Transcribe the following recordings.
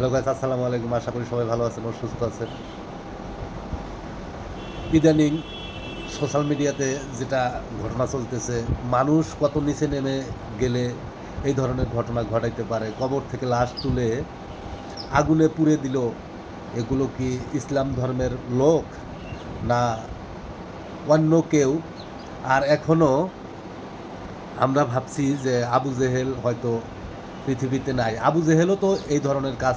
Hello guys আসসালামু আলাইকুম। আশা করি সবাই ভালো আছেন ও সুস্থ আছেন। ইদানিং সোশ্যাল মিডিয়াতে যেটা ঘটনা চলতেছে মানুষ কত নিচে নেমে গেলে এই ধরনের ঘটনা ঘটাইতে পারে? কবর থেকে লাশ তুলে আগুনে পুড়ে দিল এগুলো কি ইসলাম ধর্মের লোক না অন্য কেউ? আর এখনও আমরা ভাবছি যে আবু জেহেল হয়তো পৃথিবীতে নাই। আবু জেহেলও তো এই ধরনের কাজ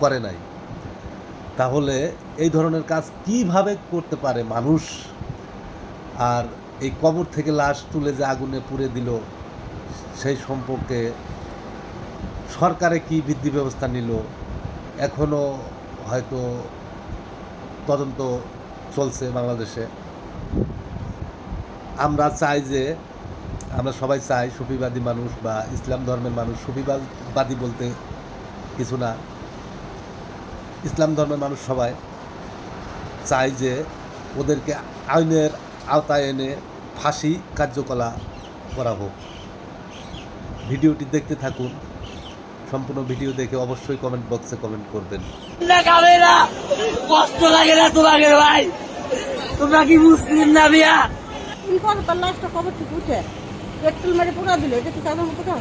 করে নাই। তাহলে এই ধরনের কাজ কীভাবে করতে পারে মানুষ? আর এই কবর থেকে লাশ তুলে যে আগুনে পুড়ে দিল, সেই সম্পর্কে সরকারে কি বৃদ্ধি ব্যবস্থা নিল? এখনও হয়তো তদন্ত চলছে বাংলাদেশে। আমরা চাই যে আমরা সবাই চাই সুফিবাদী মানুষ বা ইসলাম ধর্মের মানুষ সুফিবাদী বলতে কিছু না। ইসলাম ধর্মের মানুষ সবাই চাই যে ওদেরকে আইনের আওতায় এনে ফাঁসি কার্যকলা করা হোক। ভিডিওটি দেখতে থাকুন। সম্পূর্ণ ভিডিও দেখে অবশ্যই কমেন্ট বক্সে কমেন্ট করবেন। না কষ্ট লাগে না তোমাকে ভাই? তোমরা কি মুসলিম না বিয়া কি ইনফর তার লাশটা কবর থেকে উঠে পেট্রোল মেরে পোড়া দিল এটা কি সাধারণ কথা?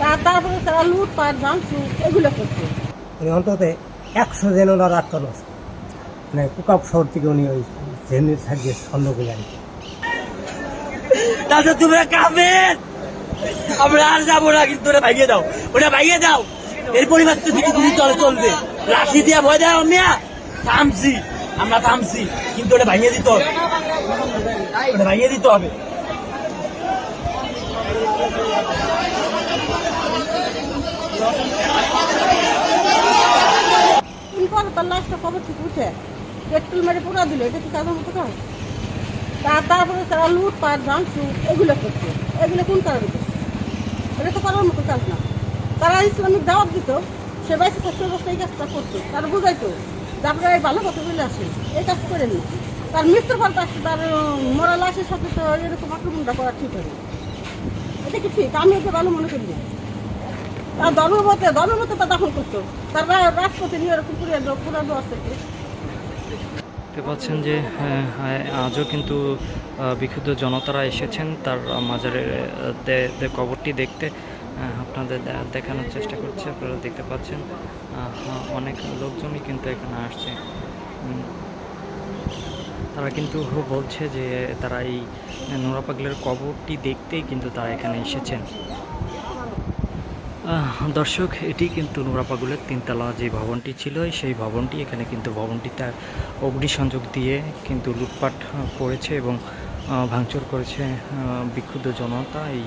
তার তারপরে তারা লুট পাট ভাঙচু এগুলো করছে। উনি অন্তত একশো জন ওনার আটকানো আছে। মানে কুকাপ শহর থেকে উনি ওই জেনের সাহায্যে স্বর্ণগুলো আনছে তাহলে তোমরা আমরা আর যাব না কিন্তু ওটা ভাইয়ে দাও। ওটা ভাইয়ে দাও। এর পরিবার তো থেকে তুমি চলে চলবে। লাঠি দিয়া ভয় দাও মিয়া থামছি। আমরা থামছি। কিন্তু ওটা ভাইয়ে দিতে হবে। ওটা ভাইয়ে দিতে হবে। তার লাশটা কবর থেকে পেট্রোল এটা তারপরে তারা এগুলো এগুলো কোন কারণে করছে? এটা তো মতো না। তারা ইসলামিক দাওয়াত দিত, সে এই কাজটা করতো। তার বুঝাইতো আপনারা এই ভালো কথা বলে আসেন, এই কাজ করেন। তার মৃত্যুর ফল তার মরা লাশের সাথে এরকম আক্রমণটা করা ঠিক হবে এটা কি ঠিক আমি ওকে ভালো মনে করি না। তার ধর্মমতে তা দখল করতো। তার রাজপথে নিয়ে এরকম পুরো পুরো দেওয়া দেখতে পাচ্ছেন যে আজও কিন্তু বিক্ষুব্ধ জনতারা এসেছেন তার মাজারের কবরটি দেখতে। আপনাদের দেখানোর চেষ্টা করছে আপনারা দেখতে পাচ্ছেন। হ্যাঁ, অনেক লোকজনই কিন্তু এখানে আসছে। তারা কিন্তু বলছে যে তারা এই নোরা পাগলের কবরটি দেখতেই কিন্তু তারা এখানে এসেছেন। দর্শক, এটি কিন্তু নোরাপাগুলের তিনতলা যে ভবনটি ছিল, সেই ভবনটি এখানে কিন্তু ভবনটিতে অগ্নিসংযোগ দিয়ে কিন্তু লুটপাট করেছে এবং ভাঙচুর করেছে বিক্ষুব্ধ জনতা। এই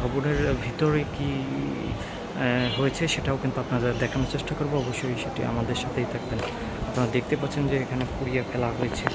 ভবনের ভিতরে কি হয়েছে, সেটাও কিন্তু আপনাদের দেখানোর চেষ্টা করব। অবশ্যই সেটি আমাদের সাথেই থাকবেন। আপনারা দেখতে পাচ্ছেন যে এখানে পুড়িয়ে ফেলা হয়েছে।